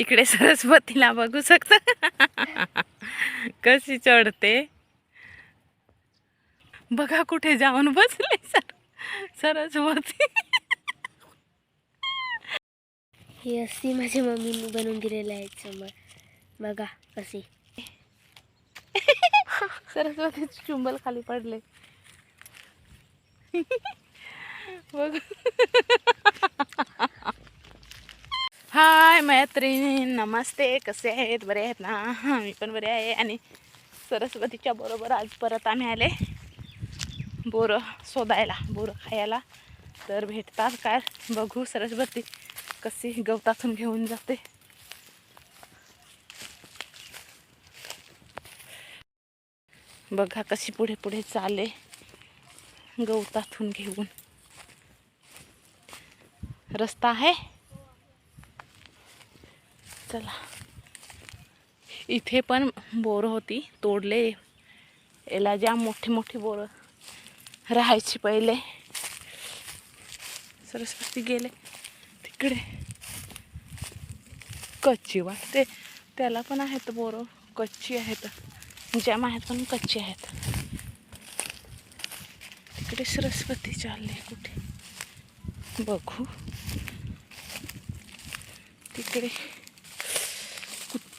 इकडे सरस्वतीला बघू शकता. कशी चढते. बघा कुठे जाऊन बसले सर सरस्वती. ही अशी माझ्या मम्मीने बनवून दिलेलं आहे समोर बघा कशी. सरस्वतीचे चुंबल खाली पडले. बघ. हाय मैत्रिणी नमस्ते कसे आहेत? बरे आहेत ना? मी पण बरे आहे आणि सरस्वतीच्या बरोबर आज परत आम्ही आले. बोरं शोधायला बोरं खायला. तर भेटतात काय? बघू सरस्वती कशी गवतातून घेऊन जाते. बघा कशी पुढे पुढे चाले गवतातून घेऊन. रस्ता आहे? चला. इथे पण बोरं होती तोडले. याला ज्या मोठी मोठी बोरं राहायची पहिले. सरस्वती गेले. तिकडे. कच्ची वाटते. त्याला पण आहेत बोरं. कच्ची आहेत. जॅम आहेत पण कच्ची आहेत. तिकडे सरस्वती चालले कुठे? बघू. तिकडे.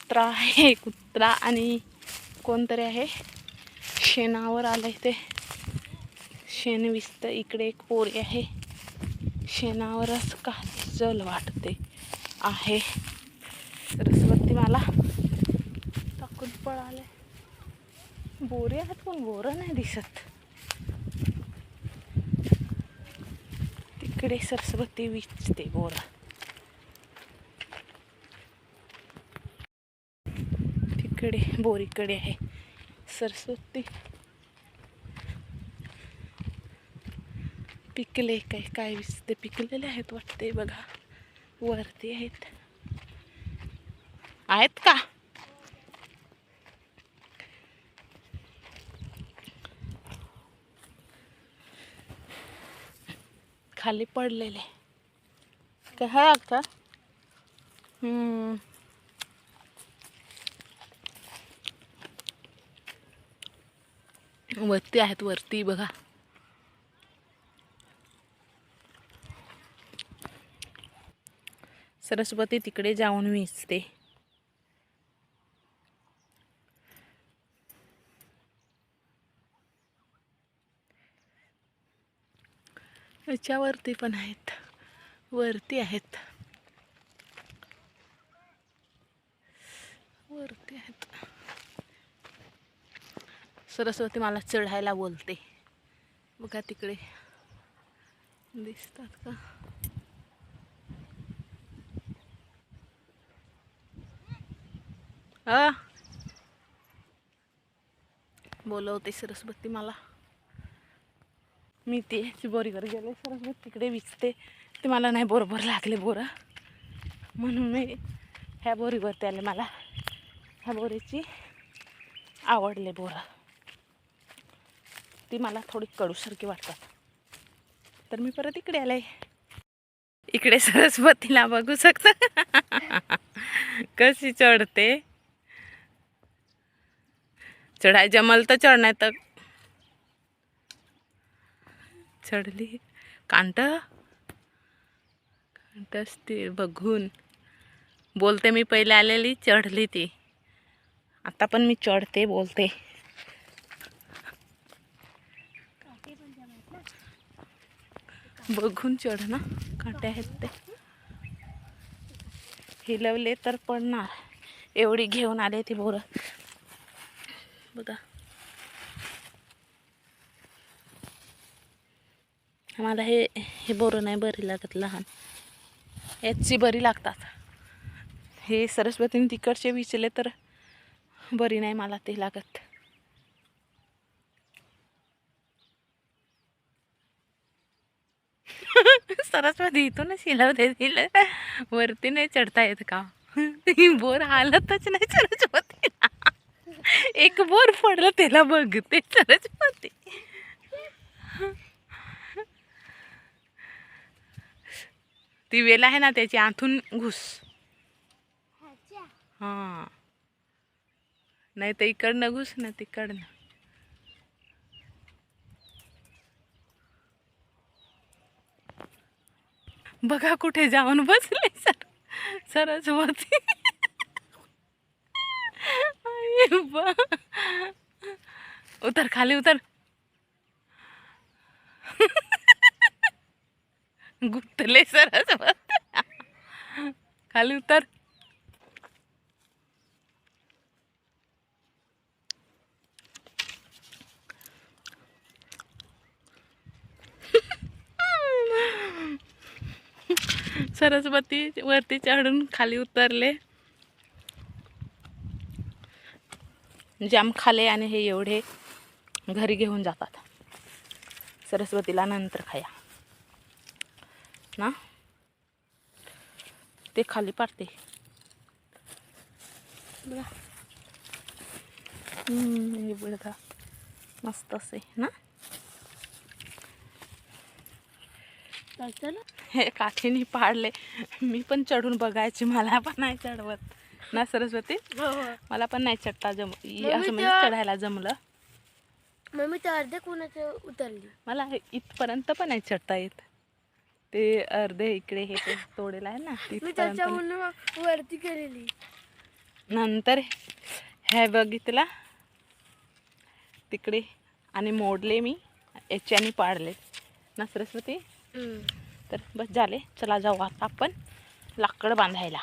कुत्रा आहे कुत्रा आणि कोणतरी आहे. शेणावर आलं ते. शेण विस्त इकडे एक पोरी आहे. शेणावरच का जल वाटते आहे. सरस्वती मला. टाकून पळाले. बोरे आहेत पण बोरं नाही दिसत. तिकडे सरस्वती विचते बोरा. इकडे बोरीकडे आहे. सरस्वती. पिकले काय काय ते पिकलेले आहेत वाटते बघा. वरती आहेत. आहेत का? खाली पडलेले. काय आहे अक्का हम्म. वरती आहेत वरती बघा. सरस्वती तिकडे जाऊन विचते याच्यावरती पण आहेत. वरती आहेत वरती आहेत सरस्वती मला चढायला बोलते. बघा तिकडे. दिसतात का? आ बोलवते सरस्वती मला. मी ते बोरीवर गेले सरस्वती तिकडे विचते. ते मला नाही बरोबर लागले बोरं. म्हणून मी ह्या बोरीवरती आले मला ह्या बोरीची आवडले बोरं. ती मला थोडी कडूसारखी वाटतात. तर मी परत इकडे आले. इकडे सरस्वतीला बघू शकता. कशी चढते. चढाय जमल तर चढ नाही तर चढली. कांट कांट असते बघून. बोलते मी पहिले आलेली चढली ती. आता पण मी चढते बोलते. बघून चढ ना आहेत ते. हिलवले तर पडणार. एवढी घेऊन आले ती बोरं. बघा. आम्हाला हे हे बोरं नाही बरी लागत लहान. याची बरी लागतात. हे सरस्वतीने तिकडचे विचले तर बरी नाही मला ते लागत. सरस्वती इथूनच हिलवते तिला वरती नाही चढता येत का? बोर हालतच नाही सरस्वती एक बोर पडलं त्याला बघते सरस्वती ती वेल आहे ना त्याची आतून घुस. हां. नाही तर इकडनं घुस ना तिकडनं. बघा कुठे जाऊन बसले सर. सरस्वती उतर खाली उतर. गुप्तले सरस्वती खाली उतर. सरस्वती वरती चढून खाली उतरले. जाम खाले आणि हे एवढे घरी घेऊन जातात. सरस्वतीला नंतर खाया. ना? ते खाली पाडते. बघा. हम्म, मस्त असे ना? हे काठीने पाडले. मी पण चढून बघायची मला पण नाही चढवत. ना सरस्वती? मला पण नाही चढता जम असं म्हणजे चढायला जमलं. मम्मी तर अर्ध्या कोणाचं उतरली? मला हे इथपर्यंत पण नाही चढता येत. ते अर्धे इकडे हे ते तोडेल आहे ना मी तिथपर्यंत वरती केलेली. नंतर हे बघितला तिकडे. आणि मोडले मी. याच्याने पाडले. ना सरस्वती? तर बस झाले. चला जाऊ आता आपण लाकडं बांधायला.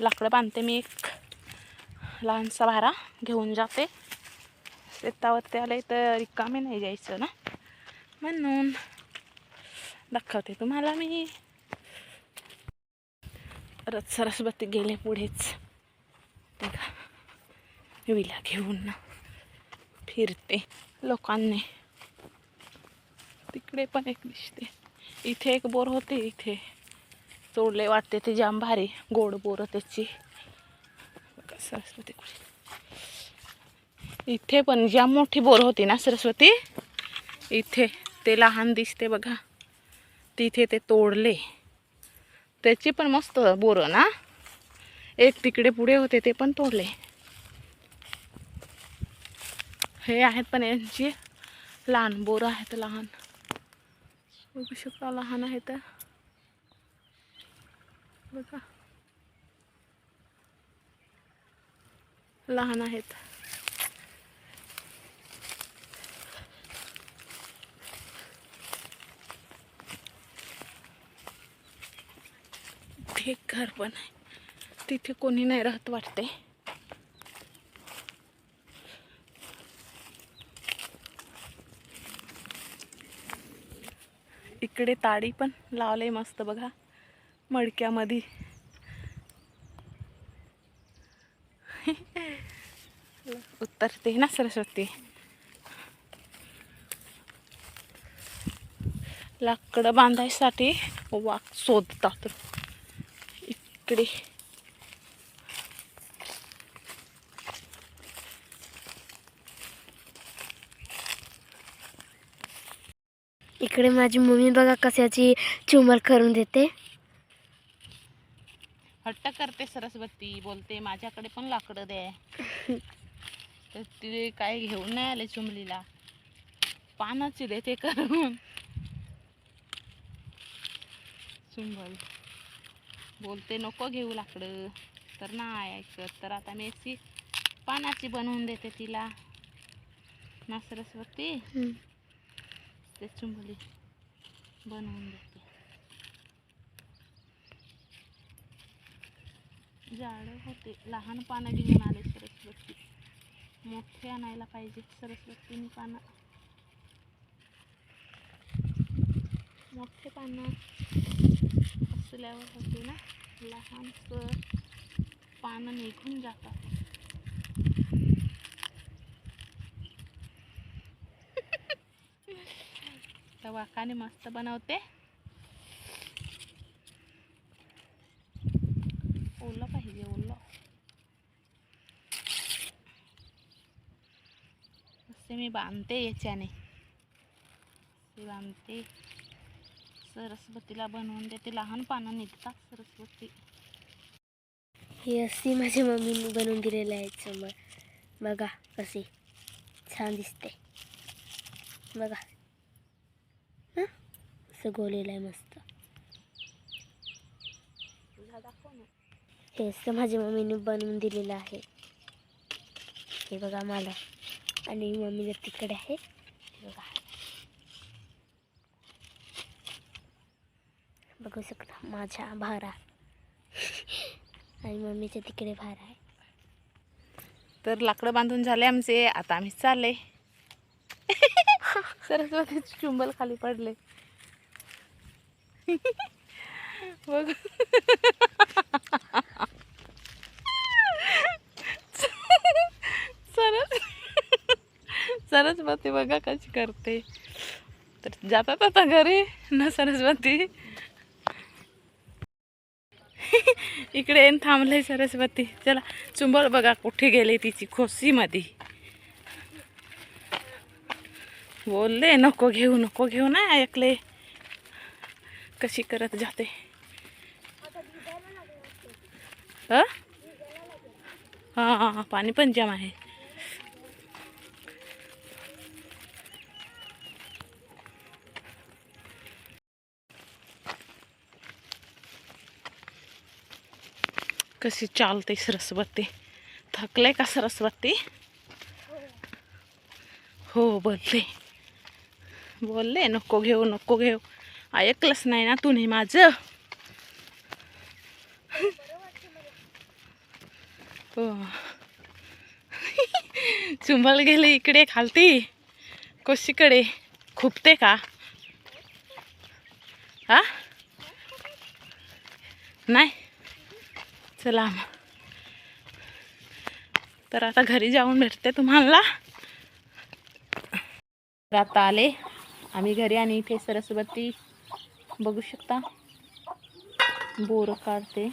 लाकडं बांधते मी एक लहानसा भारा घेऊन जाते. शेतावरती आले तर रिकामे नाही जायचं ना? म्हणून दाखवते तुम्हाला मी. परत सरस्वती गेले पुढेच. ते का विला घेऊन ना फिरते लोकांनी. तिकडे पण एक दिसते. इथे एक बोर होते इथे. तोडले वाटते ते जाम भारी गोड बोर त्याची. सरस्वती इथे पण जाम मोठी बोर होती ना सरस्वती इथे ते लहान दिसते बघा. तिथे ते तोडले. त्याची पण मस्त बोरं ना. एक तिकडे पुढे होते ते पण तोडले. हे आहेत पण यांची लहान बोरं आहेत लहान. बघू शकता लहान आहेत बघा. लहान आहेत. एक घर पण आहे. तिथे कोणी नाही राहत वाटते इकडे ताडी पण लावले मस्त बघा. मडक्यामध्ये. उतरते ना सरस्वती. लाकडं बांधायसाठी वाक शोधतात इकडे. इकडे माझी मम्मी बघा कशाची चुमर करून देते. हट्ट करते सरस्वती बोलते माझ्याकडे पण लाकडं दे. तर ते काय घेऊन नाही आले चुमलीला. पानाची देते करून. चुंबल बोलते नको घेऊ लाकडं. तर नाही ऐकत. तर आता मी अशी पानाची बनवून देते तिला. ना सरस्वती. ते चुंबली बनवून देते. झाडं होते. लहान पानं घेऊन आले सरस्वती. मोठे आणायला पाहिजे सरस्वतीने पानं. मोठे पानं असल्यावर होते ना लहान पानं निघून जातात. तर वाकाने मस्त बनवते. ओलं पाहिजे ओलं. असे मी बांधते याच्याने. असे बांधते. सरस्वतीला बनवून देते. लहान पानं निघतात सरस्वती. ही अशी माझ्या मम्मीने बनवून दिलेलं आहे समोर. बघा कसे छान दिसते. बघा. असं गोलेलं आहे मस्त. हे असं माझ्या मम्मीने बनवून दिलेलं आहे. हे बघा मला. आणि मम्मीला तिकडे आहे हे बघा. बघू शकता माझ्या भारा. आणि मम्मीच्या तिकडे भार आहे. तर लाकडं बांधून झाले आमचे. आता आम्ही चालले. सरस्वती चुंबल खाली पडले. बघ. सरस. सरस्वती बघा कशी करते. तर जातात आता घरी. ना सरस्वती इकडे येऊन थांबलंय सरस्वती चला चुंबळ बघा कुठे गेले तिची खोसीमध्ये. बोलले नको घेऊ नको घेऊ ना ऐकले. कशी करत जाते? हा? हा हा, पाणी पण जाम आहे. कशी चालते सरस्वती? थकले का सरस्वती? हो बोलले. बोलले नको घेऊ नको घेऊ. ऐकलंच नाही ना तू माझं. हो. चुंबल गेले इकडे खालती. कशीकडे. खुपते का? हा? नाही. चला मग. तर आता घरी जाऊन भेटते तुम्हाला. तर आता आले. आम्ही घरी आणि इथे सरस्वती बघू शकता. बोर काढते.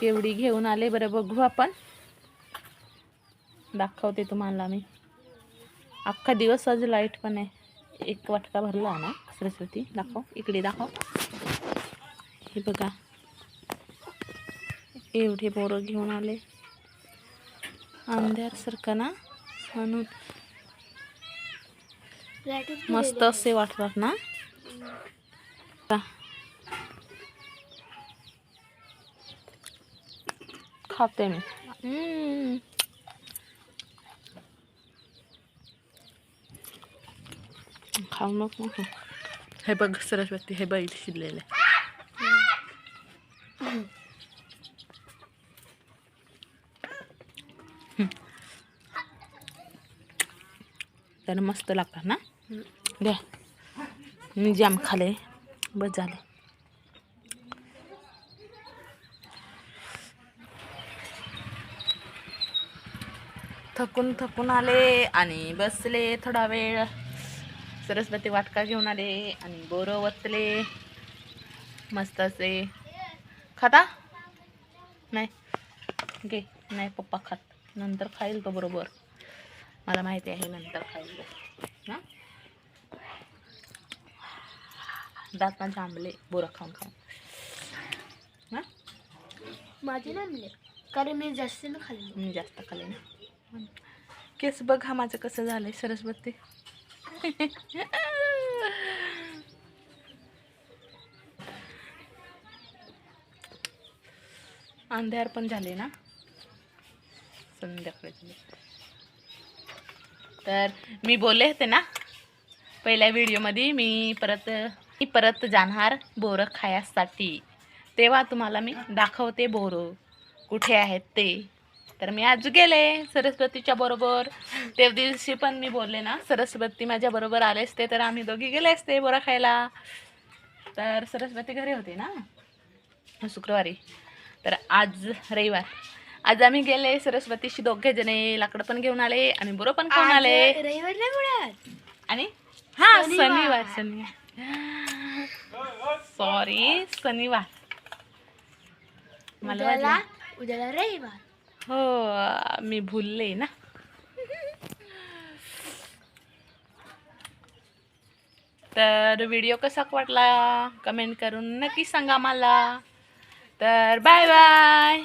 केवडी घेऊन आले बरं बघू आपण. दाखवते तुम्हाला मी. अख्खा दिवस आज लाइट पण आहे. एक वाटका भरला ना सरस्वती. दाखव. इकडे दाखव. हे बघा. एवढे बोरं घेऊन आले. अंधारसारखं ना म्हणून मस्त असे वाटतात ना? खाते मी. खाऊ नको. हे बघ सरस्वती हे बैल शिरलेलं त्यानं मस्त लागतात ना? द्या मी जाम खाले बस झाले थकून थकून आले आणि बसले थोडा वेळ. सरस्वती वाटका घेऊन आले आणि बोरं वतले. मस्त असे. खाता? नाही. घे. नाही पप्पा खात. नंतर खाईल तो बरोबर. मला माहिती आहे नंतर खाईल तो. ना दात माझे आंबले बोरं खाऊन खाऊन. ना माझे नाही कारण मी जास्त ना खाल्ली. मी जास्त खाल्ले ना. केस बघ हा माझं कसं झालंय सरस्वती अंधार पण झाले ना. संध्याकाळी तर मी बोलले होते ना पहिल्या व्हिडिओमध्ये मी परत मी परत जाणार बोरं खायासाठी. तेव्हा तुम्हाला मी दाखवते बोरं. कुठे आहेत ते? तर मी आज गेले सरस्वतीच्या बरोबर. त्या दिवशी पण मी बोलले ना सरस्वती माझ्या बरोबर आले असते तर आम्ही दोघी गेले असते बोरा खायला. तर सरस्वती घरी होते ना? शुक्रवारी. तर आज रविवार. आज आम्ही गेले सरस्वतीशी दोघे जणे लाकडं पण घेऊन आले आणि बोरं पण खाऊन आले. रविवार आणि हा. शनिवार शनिवार. सॉरी शनिवार मला उद्याला रविवार. हो मी भुलले ना. तर व्हिडिओ कसा वाटला? कमेंट करून नक्की सांगा मला. तर बाय बाय